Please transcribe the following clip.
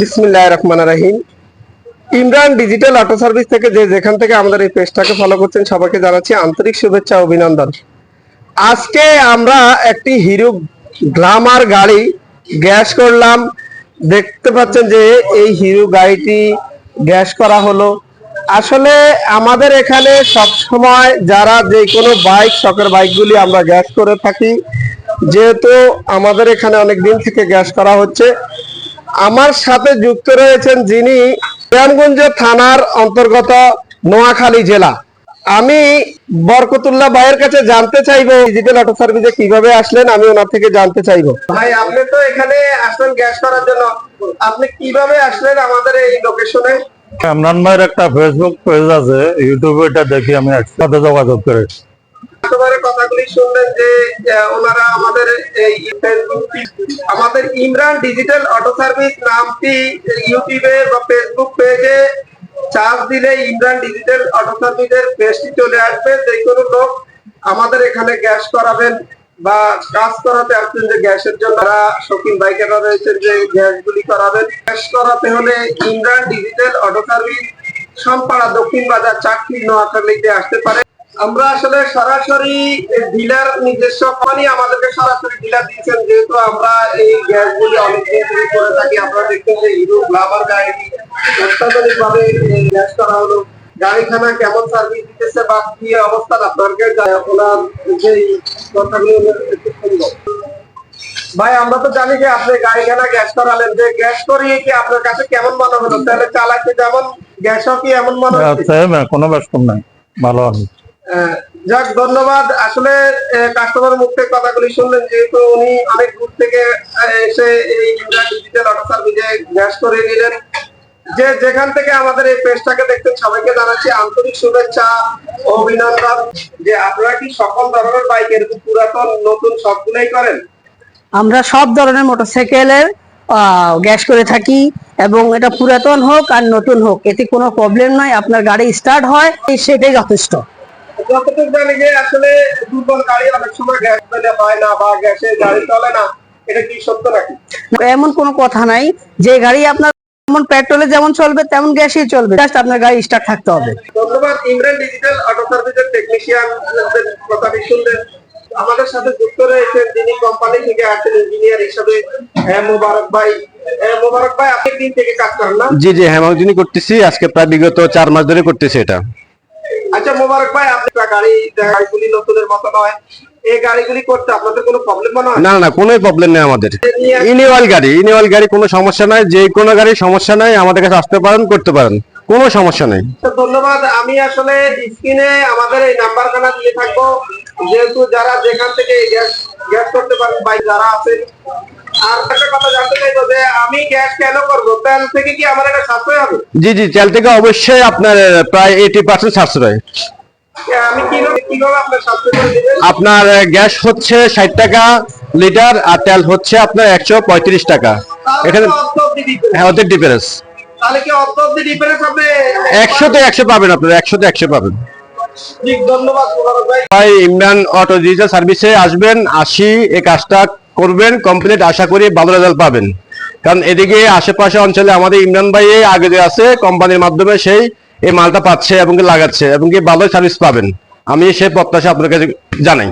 বিসমিল্লাহ রহমান রাহিম। ইমরান ডিজিটাল অটো সার্ভিস থেকে যে যেখান থেকে আমাদের এই পেজটাকে ফলো করছেন, সবাইকে জানাচ্ছি আন্তরিক শুভেচ্ছা, অভিনন্দন। আজকে আমরা একটি হিরো গ্লামার গাড়ি গ্যাস করলাম। দেখতে পাচ্ছেন যে এই হিরো গাড়িটি গ্যাস করা হলো। আসলে আমাদের এখানে সব সময় যারা যে কোনো বাইক, শখের বাইকগুলি আমরা গ্যাস করে থাকি, যেহেতু আমাদের এখানে অনেক দিন থেকে গ্যাস করা হচ্ছে। আমার সাথে যুক্ত রয়েছেন যিনি নারায়ণগঞ্জ থানার অন্তর্গত নোয়াখালী জেলা। আমি বরকতুল্লাহ ভাইয়ের কাছে জানতে চাইব ডিজিটাল অটো সার্ভিসে কীভাবে আসলেন আমি ওনার থেকে জানতে চাইব। ভাই আপনি তো এখানে আসলেন গ্যাস করার জন্য। আপনি কীভাবে আসলেন আমাদের এই লোকেশনে ইমরান ভাইয়ের একটা ফেসবুক পেজ আছে ইউটিউবে এটা দেখি আমি একসাথে যোগাযোগ করেছি। একেবারে কথাগুলি শুনলেন যে ওনারা আমাদের এই আমাদের ইমরান ডিজিটাল অটো সার্ভিস নামটি ইউটিউবে বা ফেসবুক পেজে চার্জ দিলে ইমরান ডিজিটাল অটো পেজটি চলে আসবে। যে কোনো লোক আমাদের এখানে গ্যাস করাবেন বা কাজ করাতে আসছেন যে গ্যাসের জন্য, তারা শৌখিন বাইকেরা রয়েছেন যে গ্যাসগুলি করাবেন। গ্যাস করাতে হলে Imran digital auto service Sampara দক্ষিণ বাজার চাকরি নোয়াখালীতে আসতে পারে। আমরা আসলে সরাসরি ডিলার নিজস্ব কোম্পানি আমাদেরকে সরাসরি ডিলার দিয়েছেন, যেহেতু আমরা এই গ্যাসগুলি অনেকদিন ধরে করে থাকি। আপনারা দেখছেন যে হিরো গ্লামার অত্যাধুনিক ভাবে গ্যাস করা হলো। গাড়িখানা কেমন সার্ভিস দিতেছে বা কি ওনার কথাগুলো একটু ভাই, আমরা তো জানি যে আপনি গাড়িখানা গ্যাস করালেন। যে গ্যাস করিয়ে কি আপনার কাছে কেমন মনে হলো? তাহলে চালাতে যেমন, গ্যাসও কি এমন মনে হচ্ছে? কোনো ব্যস্ত নাই। ভালো আছে। যাক, ধন্যবাদ। আসলে কাস্টমার মুখ থেকে কথাগুলি শুনলেন, যেহেতু উনি অনেক দূর থেকে এসে এই সার্ভিসে গ্যাস করে নিলেন। যে যেখান থেকে আমাদের এই পেজটাকে দেখতে সবাইকে জানাচ্ছি আন্তরিক শুভেচ্ছা, অভিনন্দন। যে আপনারা কি সকল ধরনের বাইক এরকম পুরাতন, নতুন সবগুলোই করেন? আমরা সব ধরনের মোটরসাইকেলের গ্যাস করে থাকি এবং এটা পুরাতন হোক আর নতুন হোক, এতে কোনো প্রবলেম নাই। আপনার গাড়ি স্টার্ট হয়, সেটাই যথেষ্ট। যতটুকু জানি যে আসলে দুর্বল গাড়ি অনেক সময় গ্যাস পেলে হয় না বা গ্যাসে গাড়ি চলে না এটা কি সত্য নাকি? এমন কোনো কথা নাই। যে গাড়ি আপনার যেমন পেট্রোলে যেমন চলবে তেমন গ্যাসই চলবে। জাস্ট আপনার গাড়ি স্টার্ট থাকতে হবে। ধন্যবাদ ইমরান ডিজিটাল অটো সার্ভিসের টেকনিশিয়ান কথাটি শুনলেন। আমাদের সাথে যুক্ত রয়েছেন যিনি কোম্পানি থেকে আছেন ইঞ্জিনিয়ার হিসেবে হ্যাঁ মোবারক ভাই। হ্যাঁ মোবারক ভাই আপনি দিন থেকে কাজ করেন না? জি জি হ্যামাউজিনই করতেছি আজকে প্রায় বিগত চার মাস ধরে করতেছি এটা। আচ্ছা মোবারক ভাই আপনি গাড়ি গাড়িগুলি নতুনের মতো নয়। এই গাড়িগুলি করতে আপনাদের কোনো প্রবলেম মনে হয় না না কোনো প্রবলেম নেই আমাদের। ইনিওয়াল গাড়ি ইনিওয়াল গাড়ি কোনো সমস্যা নাই যে কোনো গাড়ির সমস্যা নাই আমাদের কাছে আসতে পারেন করতে পারেন কোনো সমস্যা নেই। ধন্যবাদ আমি আসলে স্ক্রিনে আমাদের এই নাম্বারখানা দিয়ে থাকব। যেহেতু যারা যেখান থেকে গ্যাস গ্যাস করতে পারেন ভাই যারা আছেন আর একটা কথা জানতে চাইব যে আমি গ্যাস কেন করব? তেল থেকে কি আমার এটা সাশ্রয় হবে? জি জি তেল থেকে অবশ্যই আপনার প্রায় এইটি পার্সেন্ট সাশ্রয়। আপনার গ্যাস হচ্ছে ষাট টাকা লিটার আর তেল হচ্ছে আপনার একশো পঁয়ত্রিশ টাকা। এখানে? হ্যাঁ ওদের ডিফারেন্স একশোতে একশো পাবেন আপনার একশোতে একশো পাবেন। ভাই। ইমরান অটো ডিজিটাল সার্ভিসে আসবেন আসি এই কাজটা করবেন কমপ্লিট আশা করি ভালো রেজাল্ট পাবেন। কারণ এদিকে আশেপাশে অঞ্চলে আমাদের ইমরান ভাই আগে যে আছে কোম্পানির মাধ্যমে সেই এই মালটা পাচ্ছে এবং লাগাচ্ছে এবং কি ভালো সার্ভিস পাবেন। আমি সেই প্রত্যাশা আপনার কাছে জানাই।